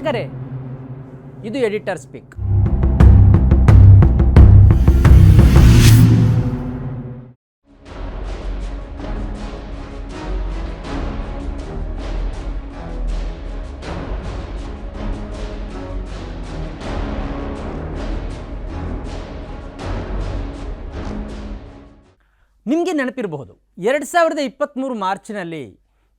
ವೀಕ್ಷಕರೇ, ಇದು editor speak. ನಿಮಗೆ ನೆನಪಿರಬಹುದು, ಎರಡು ಸಾವಿರದ ಇಪ್ಪತ್ತ್ಮೂರು ಮಾರ್ಚ್ನಲ್ಲಿ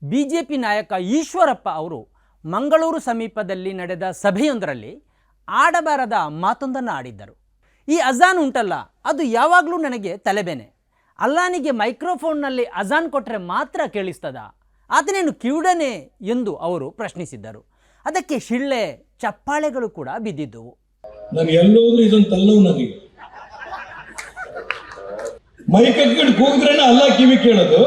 ಬಿ ಜೆ ಪಿ ನಾಯಕ ಈಶ್ವರಪ್ಪ ಅವರು ಮಂಗಳೂರು ಸಮೀಪದಲ್ಲಿ ನಡೆದ ಸಭೆಯೊಂದರಲ್ಲಿ ಆಡಬಾರದ ಮಾತೊಂದನ್ನು ಆಡಿದ್ದರು. ಈ ಅಜಾನ್ ಉಂಟಲ್ಲ, ಅದು ಯಾವಾಗಲೂ ನನಗೆ ತಲೆಬೇನೆ. ಅಲ್ಲಾನಿಗೆ ಮೈಕ್ರೋಫೋನ್ನಲ್ಲಿ ಅಜಾನ್ ಕೊಟ್ಟರೆ ಮಾತ್ರ ಕೇಳಿಸ್ತದ. ಆತನೇನು ಕಿವುಡನೆ ಎಂದು ಅವರು ಪ್ರಶ್ನಿಸಿದ್ದರು. ಅದಕ್ಕೆ ಶಿಳ್ಳೆ, ಚಪ್ಪಾಳೆಗಳು ಕೂಡ ಬಿದ್ದಿದ್ದವು. ಅಲ್ಲ ಕಿವಿ ಕೇಳೋದು?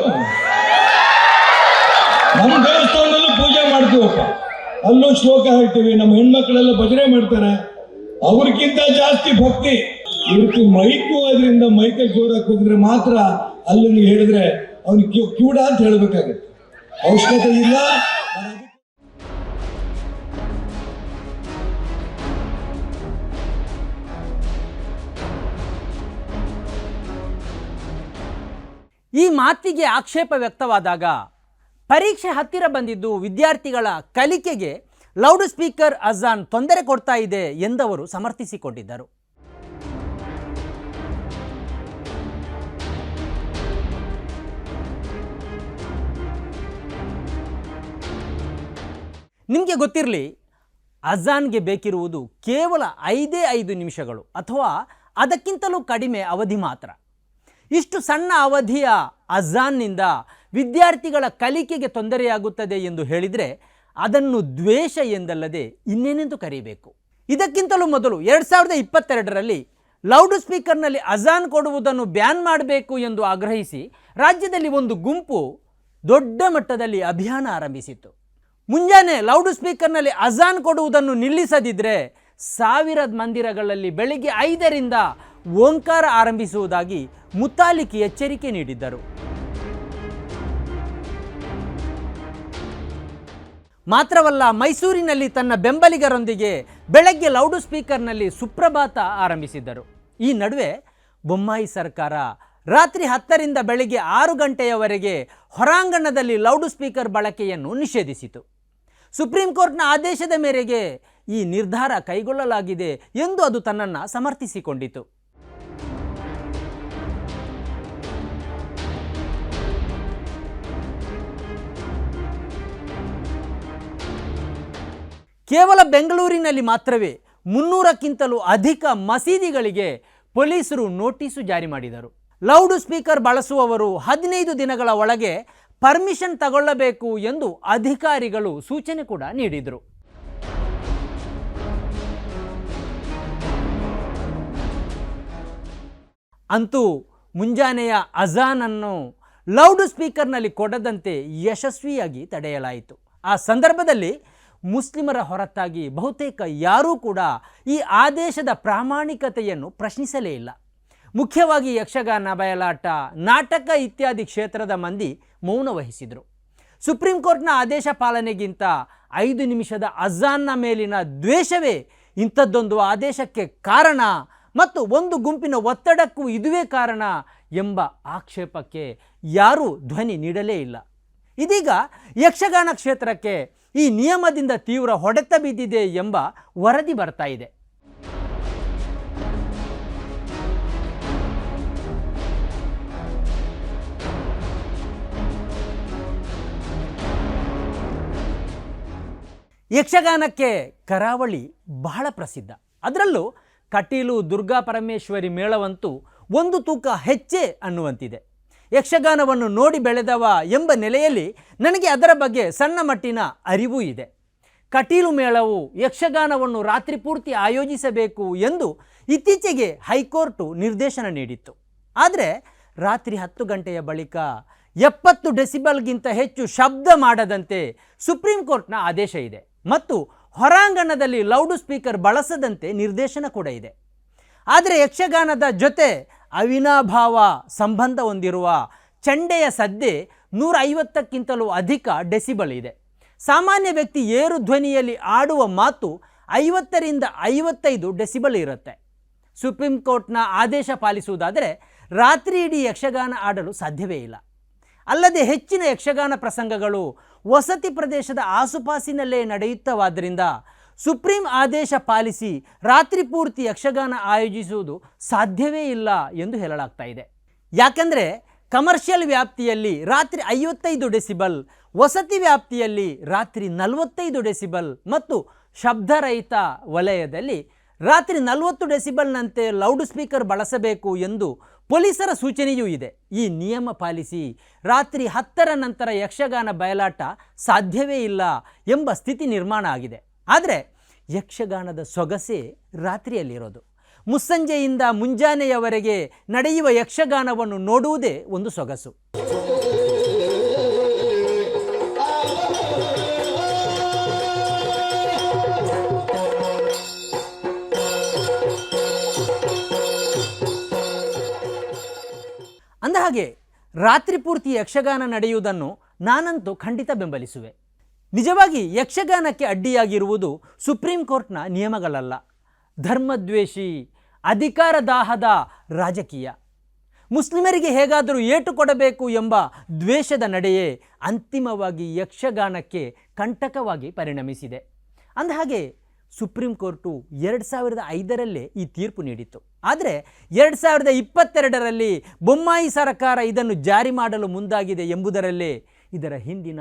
ನಮ್ಮ ದೇವಸ್ಥಾನದಲ್ಲೂ ಪೂಜೆ ಮಾಡ್ತೀವಪ್ಪ. ಅಲ್ಲೂ ಶ್ಲೋಕ ಹೇಳ್ತೀವಿ, ನಮ್ಮ ಹೆಣ್ಮಕ್ಳೆಲ್ಲ ಭಜನೆ ಮಾಡ್ತಾರೆ. ಅವ್ರಿಗಿಂತ ಜಾಸ್ತಿ ಭಕ್ತಿ. ಇವತ್ತು ಮೈಕು ಅದರಿಂದ ಮೈಕಲ್ ಜೋಡಕ್ಕೆ ಹೋಗಿದ್ರೆ ಮಾತ್ರ ಅಲ್ಲಿ ಹೇಳಿದ್ರೆ ಅವನಿಗೆ ಕ್ಯೂಡ ಅಂತ ಹೇಳ್ಬೇಕಾಗತ್ತೆ. ಅವಶ್ಯಕತೆ ಇಲ್ಲ. ಈ ಮಾತಿಗೆ ಆಕ್ಷೇಪ ವ್ಯಕ್ತವಾದಾಗ ಪರೀಕ್ಷೆ ಹತ್ತಿರ ಬಂದಿದ್ದು ವಿದ್ಯಾರ್ಥಿಗಳ ಕಲಿಕೆಗೆ ಲೌಡ್ ಸ್ಪೀಕರ್ ಅಜಾನ್ ತೊಂದರೆ ಕೊಡ್ತಾ ಇದೆ ಎಂದವರು ಸಮರ್ಥಿಸಿಕೊಂಡಿದ್ದರು. ನಿಮಗೆ ಗೊತ್ತಿರಲಿ, ಅಜಾನ್ಗೆ ಬೇಕಿರುವುದು ಕೇವಲ ಐದೇ ಐದು ನಿಮಿಷಗಳು ಅಥವಾ ಅದಕ್ಕಿಂತಲೂ ಕಡಿಮೆ ಅವಧಿ ಮಾತ್ರ. ಇಷ್ಟು ಸಣ್ಣ ಅವಧಿಯ ಅಜಾನ್ನಿಂದ ವಿದ್ಯಾರ್ಥಿಗಳ ಕಲಿಕೆಗೆ ತೊಂದರೆಯಾಗುತ್ತದೆ ಎಂದು ಹೇಳಿದರೆ ಅದನ್ನು ದ್ವೇಷ ಎಂದಲ್ಲದೆ ಇನ್ನೇನೆಂದು ಕರೀಬೇಕು. ಇದಕ್ಕಿಂತಲೂ ಮೊದಲು ಎರಡು ಸಾವಿರದ ಇಪ್ಪತ್ತೆರಡರಲ್ಲಿ ಲೌಡ್ ಸ್ಪೀಕರ್ನಲ್ಲಿ ಅಜಾನ್ ಕೊಡುವುದನ್ನು ಬ್ಯಾನ್ ಮಾಡಬೇಕು ಎಂದು ಆಗ್ರಹಿಸಿ ರಾಜ್ಯದಲ್ಲಿ ಒಂದು ಗುಂಪು ದೊಡ್ಡ ಮಟ್ಟದಲ್ಲಿ ಅಭಿಯಾನ ಆರಂಭಿಸಿತ್ತು. ಮುಂಜಾನೆ ಲೌಡ್ ಸ್ಪೀಕರ್ನಲ್ಲಿ ಅಜಾನ್ ಕೊಡುವುದನ್ನು ನಿಲ್ಲಿಸದಿದ್ದರೆ ಸಾವಿರ ಮಂದಿರಗಳಲ್ಲಿ ಬೆಳಿಗ್ಗೆ ಐದರಿಂದ ಓಂಕಾರ ಆರಂಭಿಸುವುದಾಗಿ ಮುತಾಲಿಕಿ ಎಚ್ಚರಿಕೆ ನೀಡಿದ್ದರು. ಮಾತ್ರವಲ್ಲ ಮೈಸೂರಿನಲ್ಲಿ ತನ್ನ ಬೆಂಬಲಿಗರೊಂದಿಗೆ ಬೆಳಗ್ಗೆ ಲೌಡ್ ಸ್ಪೀಕರ್ನಲ್ಲಿ ಸುಪ್ರಭಾತ ಆರಂಭಿಸಿದ್ದರು. ಈ ನಡುವೆ ಬೊಮ್ಮಾಯಿ ಸರ್ಕಾರ ರಾತ್ರಿ ಹತ್ತರಿಂದ ಬೆಳಗ್ಗೆ ಆರು ಗಂಟೆಯವರೆಗೆ ಹೊರಾಂಗಣದಲ್ಲಿ ಲೌಡ್ ಸ್ಪೀಕರ್ ಬಳಕೆಯನ್ನು ನಿಷೇಧಿಸಿತು. ಸುಪ್ರೀಂ ಕೋರ್ಟ್ನ ಆದೇಶದ ಮೇರೆಗೆ ಈ ನಿರ್ಧಾರ ಕೈಗೊಳ್ಳಲಾಗಿದೆ ಎಂದು ಅದು ತನ್ನನ್ನು ಸಮರ್ಥಿಸಿಕೊಂಡಿತು. ಕೇವಲ ಬೆಂಗಳೂರಿನಲ್ಲಿ ಮಾತ್ರವೇ ಮುನ್ನೂರಕ್ಕಿಂತಲೂ ಅಧಿಕ ಮಸೀದಿಗಳಿಗೆ ಪೊಲೀಸರು ನೋಟಿಸು ಜಾರಿ ಮಾಡಿದರು. ಲೌಡ್ ಸ್ಪೀಕರ್ ಬಳಸುವವರು ಹದಿನೈದು ದಿನಗಳ ಒಳಗೆ ಪರ್ಮಿಷನ್ ತಗೊಳ್ಳಬೇಕು ಎಂದು ಅಧಿಕಾರಿಗಳು ಸೂಚನೆ ಕೂಡ ನೀಡಿದರು. ಅಂತೂ ಮುಂಜಾನೆಯ ಅಜಾನನ್ನು ಲೌಡ್ ಸ್ಪೀಕರ್ನಲ್ಲಿ ಕೊಡದಂತೆ ಯಶಸ್ವಿಯಾಗಿ ತಡೆಯಲಾಯಿತು. ಆ ಸಂದರ್ಭದಲ್ಲಿ ಮುಸ್ಲಿಮರ ಹೊರತಾಗಿ ಬಹುತೇಕ ಯಾರೂ ಕೂಡ ಈ ಆದೇಶದ ಪ್ರಾಮಾಣಿಕತೆಯನ್ನು ಪ್ರಶ್ನಿಸಲೇ ಇಲ್ಲ. ಮುಖ್ಯವಾಗಿ ಯಕ್ಷಗಾನ, ಬಯಲಾಟ, ನಾಟಕ ಇತ್ಯಾದಿ ಕ್ಷೇತ್ರದ ಮಂದಿ ಮೌನ ವಹಿಸಿದರು. ಸುಪ್ರೀಂ ಕೋರ್ಟ್ನ ಆದೇಶ ಪಾಲನೆಗಿಂತ ಐದು ನಿಮಿಷದ ಅಜಾನ್ನ ಮೇಲಿನ ದ್ವೇಷವೇ ಇಂಥದ್ದೊಂದು ಆದೇಶಕ್ಕೆ ಕಾರಣ ಮತ್ತು ಒಂದು ಗುಂಪಿನ ಒತ್ತಡಕ್ಕೂ ಇದುವೇ ಕಾರಣ ಎಂಬ ಆಕ್ಷೇಪಕ್ಕೆ ಯಾರೂ ಧ್ವನಿ ನೀಡಲೇ ಇಲ್ಲ. ಇದೀಗ ಯಕ್ಷಗಾನ ಕ್ಷೇತ್ರಕ್ಕೆ ಈ ನಿಯಮದಿಂದ ತೀವ್ರ ಹೊಡೆತ ಬಿದ್ದಿದೆ ಎಂಬ ವರದಿ ಬರ್ತಾ ಇದೆ. ಯಕ್ಷಗಾನಕ್ಕೆ ಕರಾವಳಿ ಬಹಳ ಪ್ರಸಿದ್ಧ. ಅದರಲ್ಲೂ ಕಟೀಲು ದುರ್ಗಾ ಪರಮೇಶ್ವರಿ ಮೇಳವಂತೂ ಒಂದು ತೂಕ ಹೆಚ್ಚೆ ಅನ್ನುವಂತಿದೆ. ಯಕ್ಷಗಾನವನ್ನು ನೋಡಿ ಬೆಳೆದವ ಎಂಬ ನೆಲೆಯಲ್ಲಿ ನನಗೆ ಅದರ ಬಗ್ಗೆ ಸಣ್ಣ ಮಟ್ಟಿನ ಅರಿವು ಇದೆ. ಕಟೀಲು ಮೇಳವು ಯಕ್ಷಗಾನವನ್ನು ರಾತ್ರಿ ಪೂರ್ತಿ ಆಯೋಜಿಸಬೇಕು ಎಂದು ಇತ್ತೀಚೆಗೆ ಹೈಕೋರ್ಟು ನಿರ್ದೇಶನ ನೀಡಿತ್ತು. ಆದರೆ ರಾತ್ರಿ ಹತ್ತು ಗಂಟೆಯ ಬಳಿಕ ಎಪ್ಪತ್ತು ಡೆಸಿಬಲ್ಗಿಂತ ಹೆಚ್ಚು ಶಬ್ದ ಮಾಡದಂತೆ ಸುಪ್ರೀಂ ಕೋರ್ಟ್ನ ಆದೇಶ ಇದೆ ಮತ್ತು ಹೊರಾಂಗಣದಲ್ಲಿ ಲೌಡ್ ಸ್ಪೀಕರ್ ಬಳಸದಂತೆ ನಿರ್ದೇಶನ ಕೂಡ ಇದೆ. ಆದರೆ ಯಕ್ಷಗಾನದ ಜೊತೆ ಅವಿನಾಭಾವ ಸಂಬಂಧ ಹೊಂದಿರುವ ಚಂಡೆಯ ಸದ್ದೆ ನೂರ ಐವತ್ತಕ್ಕಿಂತಲೂ ಅಧಿಕ ಡೆಸಿಬಲ್ ಇದೆ. ಸಾಮಾನ್ಯ ವ್ಯಕ್ತಿ ಏರು ಧ್ವನಿಯಲ್ಲಿ ಆಡುವ ಮಾತು ಐವತ್ತರಿಂದ ಐವತ್ತೈದು ಡೆಸಿಬಲ್ ಇರುತ್ತೆ. ಸುಪ್ರೀಂ ಕೋರ್ಟ್ನ ಆದೇಶ ಪಾಲಿಸುವುದಾದರೆ ರಾತ್ರಿ ಇಡೀ ಯಕ್ಷಗಾನ ಆಡಲು ಸಾಧ್ಯವೇ ಇಲ್ಲ. ಅಲ್ಲದೆ ಹೆಚ್ಚಿನ ಯಕ್ಷಗಾನ ಪ್ರಸಂಗಗಳು ವಸತಿ ಪ್ರದೇಶದ ಆಸುಪಾಸಿನಲ್ಲೇ ನಡೆಯುತ್ತವಾದ್ದರಿಂದ ಸುಪ್ರೀಂ ಆದೇಶ ಪಾಲಿಸಿ ರಾತ್ರಿ ಪೂರ್ತಿ ಯಕ್ಷಗಾನ ಆಯೋಜಿಸುವುದು ಸಾಧ್ಯವೇ ಇಲ್ಲ ಎಂದು ಹೇಳಲಾಗ್ತಾ ಇದೆ. ಯಾಕೆಂದರೆ ಕಮರ್ಷಿಯಲ್ ವ್ಯಾಪ್ತಿಯಲ್ಲಿ ರಾತ್ರಿ ಐವತ್ತೈದು ಡೆಸಿಬಲ್, ವಸತಿ ವ್ಯಾಪ್ತಿಯಲ್ಲಿ ರಾತ್ರಿ ನಲವತ್ತೈದು ಡೆಸಿಬಲ್ ಮತ್ತು ಶಬ್ದರಹಿತ ವಲಯದಲ್ಲಿ ರಾತ್ರಿ ನಲವತ್ತು ಡೆಸಿಬಲ್ನಂತೆ ಲೌಡ್ ಸ್ಪೀಕರ್ ಬಳಸಬೇಕು ಎಂದು ಪೊಲೀಸರ ಸೂಚನೆಯೂ ಇದೆ. ಈ ನಿಯಮ ಪಾಲಿಸಿ ರಾತ್ರಿ ಹತ್ತರ ನಂತರ ಯಕ್ಷಗಾನ ಬಯಲಾಟ ಸಾಧ್ಯವೇ ಇಲ್ಲ ಎಂಬ ಸ್ಥಿತಿ ನಿರ್ಮಾಣ ಆಗಿದೆ. ಆದರೆ ಯಕ್ಷಗಾನದ ಸೊಗಸೆ ರಾತ್ರಿಯಲ್ಲಿರೋದು. ಮುಸ್ಸಂಜೆಯಿಂದ ಮುಂಜಾನೆಯವರೆಗೆ ನಡೆಯುವ ಯಕ್ಷಗಾನವನ್ನು ನೋಡುವುದೇ ಒಂದು ಸೊಗಸು. ಅಂದಹಾಗೆ, ರಾತ್ರಿ ಪೂರ್ತಿ ಯಕ್ಷಗಾನ ನಡೆಯುವುದನ್ನು ನಾನಂತೂ ಖಂಡಿತ ಬೆಂಬಲಿಸುವೆ. ನಿಜವಾಗಿ ಯಕ್ಷಗಾನಕ್ಕೆ ಅಡ್ಡಿಯಾಗಿರುವುದು ಸುಪ್ರೀಂ ಕೋರ್ಟ್ನ ನಿಯಮಗಳಲ್ಲ. ಧರ್ಮದ್ವೇಷಿ, ಅಧಿಕಾರ ದಾಹದ ರಾಜಕೀಯ. ಮುಸ್ಲಿಮರಿಗೆ ಹೇಗಾದರೂ ಏಟು ಕೊಡಬೇಕು ಎಂಬ ದ್ವೇಷದ ನಡೆಯೇ ಅಂತಿಮವಾಗಿ ಯಕ್ಷಗಾನಕ್ಕೆ ಕಂಟಕವಾಗಿ ಪರಿಣಮಿಸಿದೆ. ಅಂದಹಾಗೆ ಸುಪ್ರೀಂ ಕೋರ್ಟು ಎರಡು ಸಾವಿರದ ಐದರಲ್ಲೇ ಈ ತೀರ್ಪು ನೀಡಿತ್ತು. ಆದರೆ ಎರಡು ಸಾವಿರದ ಇಪ್ಪತ್ತೆರಡರಲ್ಲಿ ಬೊಮ್ಮಾಯಿ ಸರ್ಕಾರ ಇದನ್ನು ಜಾರಿ ಮಾಡಲು ಮುಂದಾಗಿದೆ ಎಂಬುದರಲ್ಲೇ ಇದರ ಹಿಂದಿನ